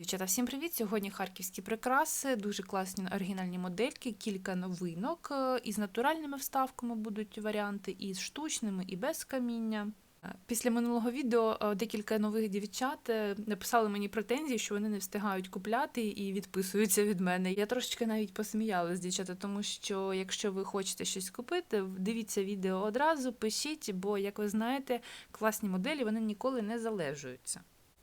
Дівчата, всім привіт! Сьогодні харківські прикраси, дуже класні оригінальні модельки, кілька новинок. Е, Із натуральними вставками будуть варіанти, і з штучними, і без каміння. Е, Після минулого відео е, декілька нових дівчат написали мені претензії, що вони не встигають купляти і відписуються від мене. Я трошечки навіть посміялась, дівчата, тому що якщо ви хочете щось купити, дивіться відео одразу, пишіть, бо, як ви знаєте, класні моделі вони ніколи не залежуються.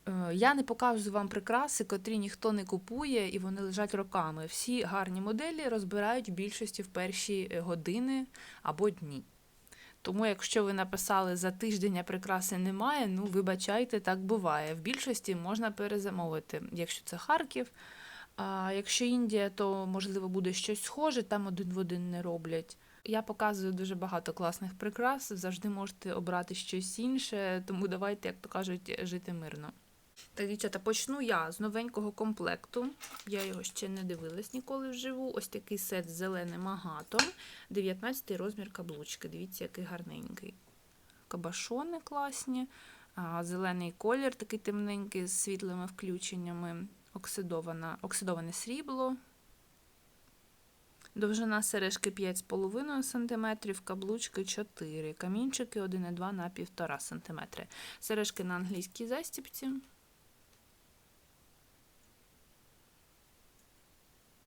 Е, Я не показую вам прикраси, котрі ніхто не купує, і вони лежать роками. Всі гарні моделі розбирають в більшості в перші е, години або дні. Тому, якщо ви написали за тиждень, прикраси немає, ну вибачайте, так буває. В більшості можна перезамовити, якщо це Харків. А якщо Індія, то можливо буде щось схоже, там один в один не роблять. Я показую дуже багато класних прикрас, завжди можете обрати щось інше, тому давайте, як то кажуть, жити мирно. Так, дівчата, почну я з новенького комплекту. Я його ще не дивилась ніколи вживу. Ось такий сет з зеленим агатом. 19 розмір каблучки. Дивіться, який гарненький. Кабашони класні. Зелений колір, такий темненький, з світлими включеннями. Оксидована, оксидоване срібло. Довжина сережки 5,5 см, каблучки 4 камінчики 1,2 на 1,5 см. Сережки на англійській застіпці.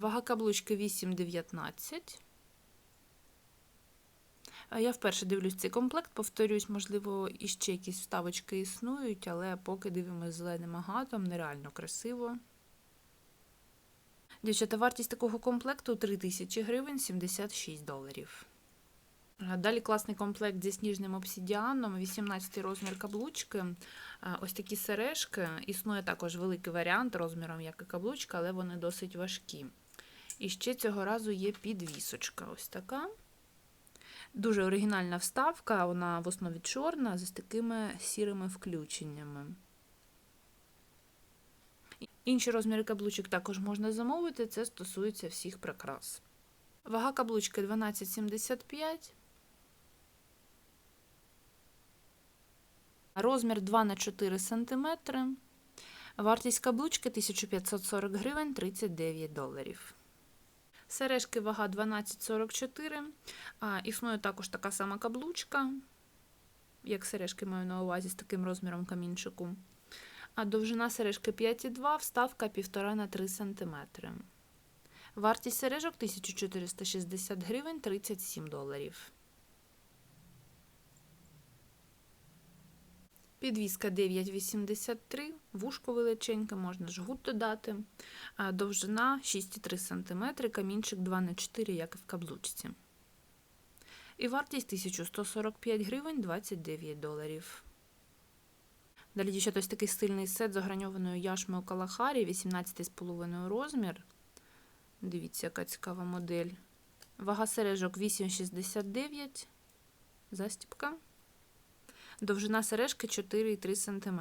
Вага каблучки 8,19. Я вперше дивлюсь цей комплект, повторюсь, можливо, іще якісь вставочки існують, але поки дивимося зеленим агатом, нереально красиво. Дівчата, вартість такого комплекту 3000 гривень 76 доларів. Далі класний комплект зі сніжним обсідіаном, 18 розмір каблучки. Ось такі сережки. Існує також великий варіант розміром, як і каблучка, але вони досить важкі. І ще цього разу є підвісочка. Ось така. Дуже оригінальна вставка, вона в основі чорна, з такими сірими включеннями. Інші розміри каблучок також можна замовити, це стосується всіх прикрас. Вага каблучки 12,75. Розмір 2 на 4 см. Вартість каблучки 1540 гривень 39 доларів. Сережки вага 12,44. А, Існує також така сама каблучка, як сережки маю на увазі з таким розміром камінчику. А довжина сережки 5,2, вставка 1,5 на 3 см. Вартість сережок 1460 гривень 37 доларів. Підвіска 9,83, вушко величеньке, можна жгут додати. Довжина 6,3 см, камінчик 2 на 4 як і в каблучці. І вартість 1145 гривень 29 доларів. Далі, дівчата, ось такий стильний сет з ограньованою яшмою Калахарі, 18,5 розмір. Дивіться, яка цікава модель. Вага сережок 8,69. Застіпка. Довжина сережки 4,3 см.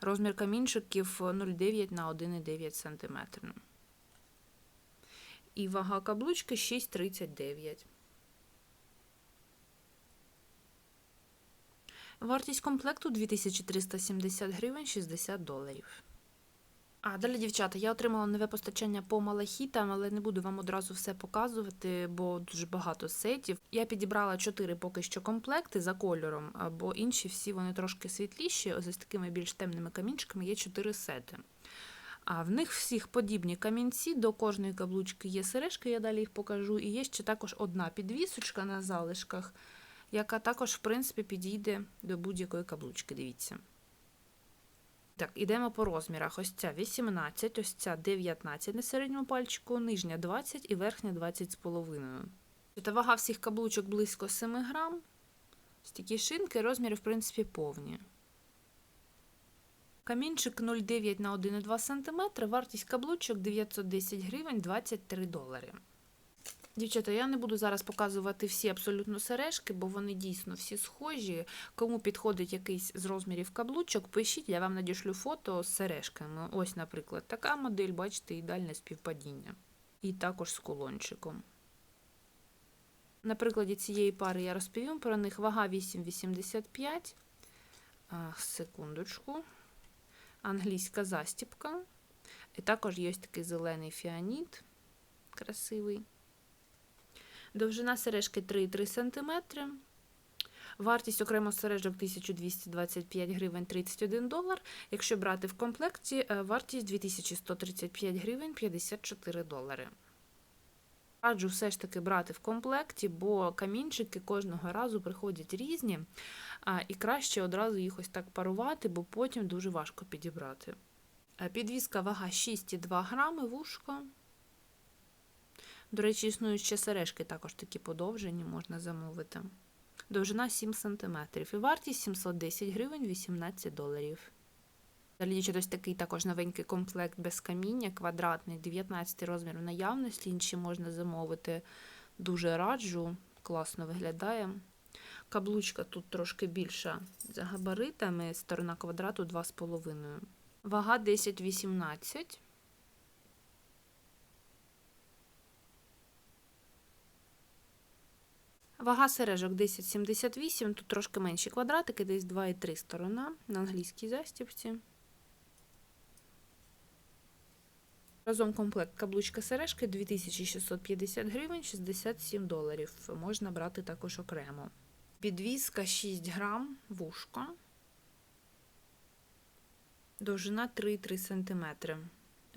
Розмір камінчиків 0,9 на 1,9 см. І вага каблучки 6,39. Вартість комплекту 2370 гривень 60 доларів. А далі, дівчата, я отримала нове постачання по малахітам, але не буду вам одразу все показувати, бо дуже багато сетів. Я підібрала 4 поки що комплекти за кольором, бо інші всі вони трошки світліші, ось з такими більш темними камінчиками є 4 сети. А в них всіх подібні камінці, до кожної каблучки є сережки, я далі їх покажу. І є ще також одна підвісочка на залишках, яка також, в принципі, підійде до будь-якої каблучки. Дивіться. Так, ідемо по розмірах. Ось ця 18, ось ця 19 на середньому пальчику, нижня 20 і верхня 20 з половиною. Та вага всіх каблучок близько 7 грам. Ось шинки, розміри, в принципі, повні. Камінчик 0,9 на 1,2 см, вартість каблучок 910 гривень 23 долари. Дівчата, я не буду зараз показувати всі абсолютно сережки, бо вони дійсно всі схожі. Кому підходить якийсь з розмірів каблучок, пишіть, я вам надішлю фото з сережками. Ось, наприклад, така модель, бачите, ідеальне співпадіння. І також з кулончиком. На прикладі цієї пари я розповім про них. Вага 8,85. Секундочку. Англійська застіпка. І також є такий зелений фіаніт, красивий. Довжина сережки 3,3 см. Вартість окремо сережок 1225 гривень 31 долар. Якщо брати в комплекті, е, вартість 2135 гривень 54 долари. Раджу все ж таки брати в комплекті, бо камінчики кожного разу приходять різні, і краще одразу їх ось так парувати, бо потім дуже важко підібрати. Е, Підвізка вага 6,2 грами, вушко. До речі, існують ще сережки, також такі подовжені, можна замовити. Довжина 7 см і вартість 710 гривень 18 доларів. Далі дівчат, ось такий також новенький комплект без каміння, квадратний, 19 розмір в наявності, інші можна замовити. Дуже раджу, класно виглядає. Каблучка тут трошки більша за габаритами, сторона квадрату 2,5. Вага 10-18. Вага сережок 10,78, тут трошки менші квадратики, десь 2,3 сторона на англійській застібці. Разом комплект каблучка сережки 2650 гривень 67 доларів. Можна брати також окремо. Підвізка 6 грам, вушко. Довжина 3,3 см.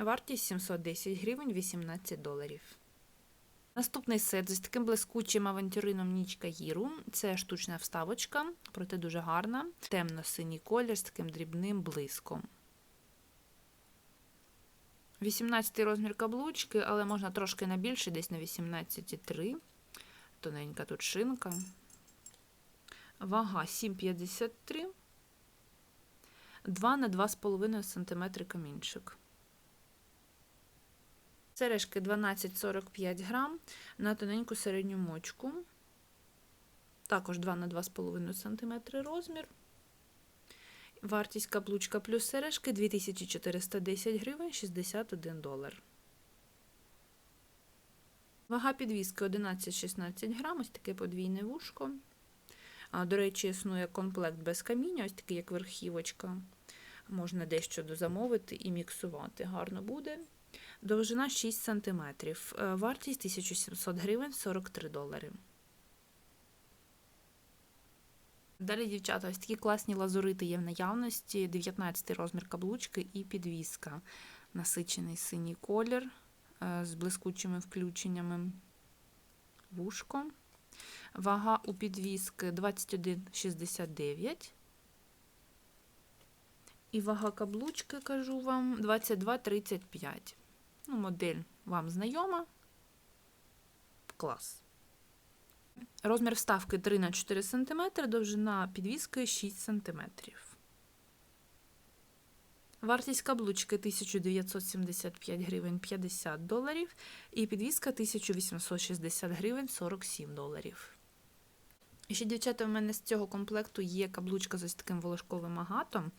Вартість 710 гривень 18 доларів. Наступний сет з таким блискучим авантюрином Нічка Гіру. Це штучна вставочка, проте дуже гарна. Темно-синій колір з таким дрібним блиском. 18 розмір каблучки, але можна трошки на більше, десь на 18,3. Тоненька тут шинка. Вага 7,53. 2 на 2,5 см камінчик. Сережки 12,45 грам на тоненьку середню мочку. Також 2 на 2,5 см розмір. Вартість каблучка плюс сережки 2410 гривень 61 долар. Вага підвіски 11-16 грам, ось таке подвійне вушко. До речі, існує комплект без каміння, ось такий, як верхівочка. Можна дещо дозамовити і міксувати. Гарно буде. Довжина 6 см. Вартість 1700 гривень 43 долари. Далі, дівчата, ось такі класні лазурити є в наявності. 19 розмір каблучки і підвіска. Насичений синій колір з блискучими включеннями. Вушко. Вага у підвіски 21,69. І вага каблучки, кажу вам, 22,35. Ну, Модель вам знайома. Клас. Розмір вставки 3 на 4 см, довжина підвіски 6 см. Вартість каблучки 1975 гривень 50 доларів і підвіска 1860 гривень 47 доларів. Ще, дівчата, у мене з цього комплекту є каблучка з ось таким волошковим агатом,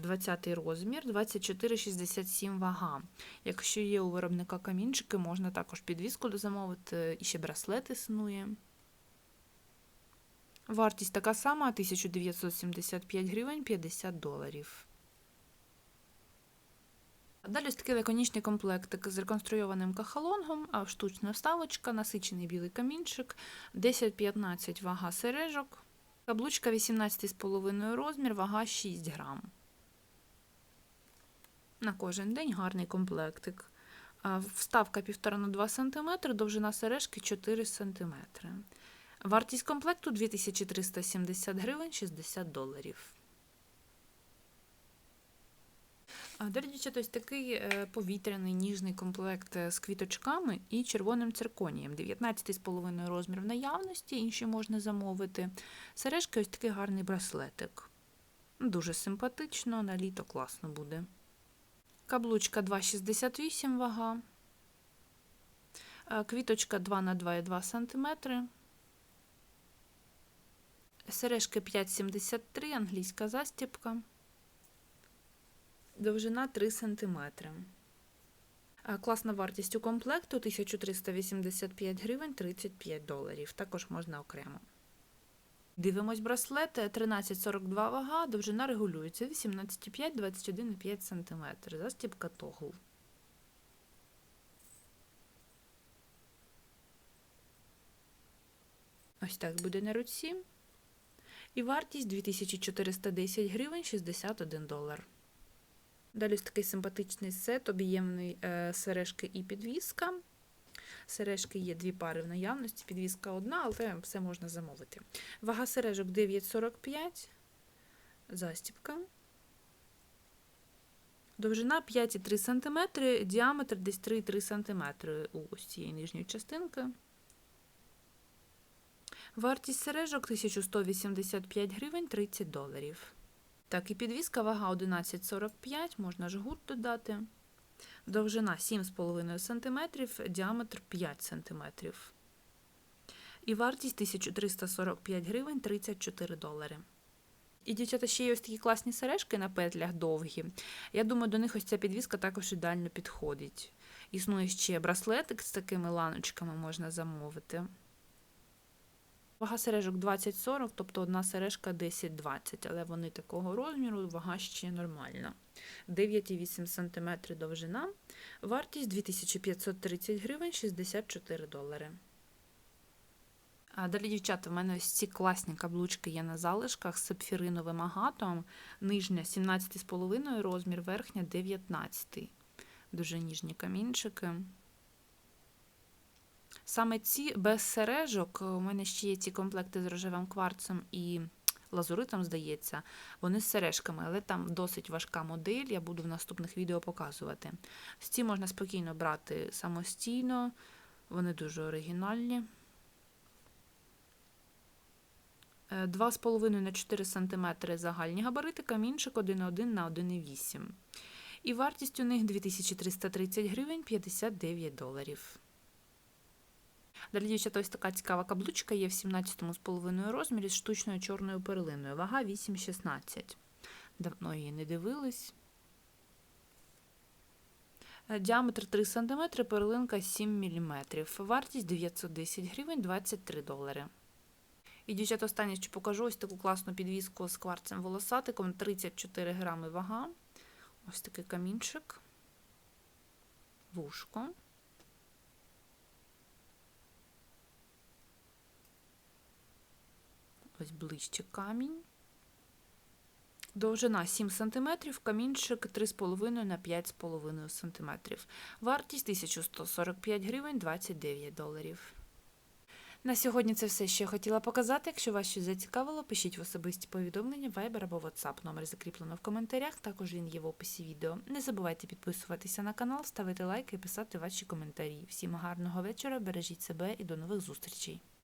20 розмір, 24,67 вага. Якщо є у виробника камінчики, можна також підвіску дозамовити, і ще браслет існує. Вартість така сама 1975 гривень 50 доларів. Далі ось такий лаконічний комплектик з реконструйованим кахалонгом, штучна вставочка, насичений білий камінчик, 10-15 вага сережок, каблучка 18,5 розмір, вага 6 грам. На кожен день гарний комплектик. Вставка 1,5 на 2 см, довжина сережки 4 см. Вартість комплекту 2370 гривень 60 доларів. Далі, дівчата, ось такий е, повітряний ніжний комплект е, з квіточками і червоним цирконієм. 19,5 розмір в наявності, інші можна замовити. Сережки ось такий гарний браслетик. Дуже симпатично, на літо класно буде. Каблучка 2,68 вага. Е, квіточка 2 на 2,2 см. Сережки 5,73, англійська застіпка довжина 3 см. Е, класна вартість у комплекту 1385 гривень 35 доларів. Також можна окремо. Дивимось браслет 1342 вага, довжина регулюється 18,5-21,5 см. Застібка тогл. Ось так буде на руці. І вартість 2410 гривень 61 долар. Далі ось такий симпатичний сет, об'ємний е, сережки і підвіска. Сережки є дві пари в наявності, підвіска одна, але все можна замовити. Вага сережок 9,45, застібка. Довжина 5,3 см, діаметр десь 3,3 см у цієї нижньої частинки. Вартість сережок 1185 гривень 30 доларів. Так, і підвіска вага 11,45, можна жгут додати. Довжина 7,5 см, діаметр 5 см. І вартість 1345 гривень 34 долари. І, дівчата, ще є ось такі класні сережки на петлях довгі. Я думаю, до них ось ця підвіска також ідеально підходить. Існує ще браслетик з такими ланочками можна замовити. Вага сережок 20-40, тобто одна сережка 10-20, але вони такого розміру, вага ще нормальна. 9,8 см довжина, вартість 2530 гривень 64 долари. А далі, дівчата, в мене ось ці класні каблучки є на залишках з сапфіриновим агатом. Нижня 17,5 розмір, верхня 19. Дуже ніжні камінчики. Саме ці без сережок, у мене ще є ці комплекти з рожевим кварцем і лазуритом, здається, вони з сережками, але там досить важка модель, я буду в наступних відео показувати. Ці можна спокійно брати самостійно, вони дуже оригінальні. 2,5 на 4 см загальні габарити, камінчик 1,1 на 1,8. І вартість у них 2330 гривень 59 доларів. Далі, дівчата, ось така цікава каблучка є в 17,5 розмірі з штучною чорною перлиною. Вага 8,16. Давно її не дивились. Діаметр 3 см, перлинка 7 мм. Вартість 910 гривень 23 долари. І, дівчата, останнє, що покажу ось таку класну підвіску з кварцем волосатиком. 34 грами вага. Ось такий камінчик. Вушко. Ось ближче камінь. Довжина 7 см, камінчик 3,5 на 5,5 см. Вартість 1145 гривень 29 доларів. На сьогодні це все, що я хотіла показати. Якщо вас щось зацікавило, пишіть в особисті повідомлення, Viber або WhatsApp. Номер закріплено в коментарях, також він є в описі відео. Не забувайте підписуватися на канал, ставити лайки і писати ваші коментарі. Всім гарного вечора, бережіть себе і до нових зустрічей!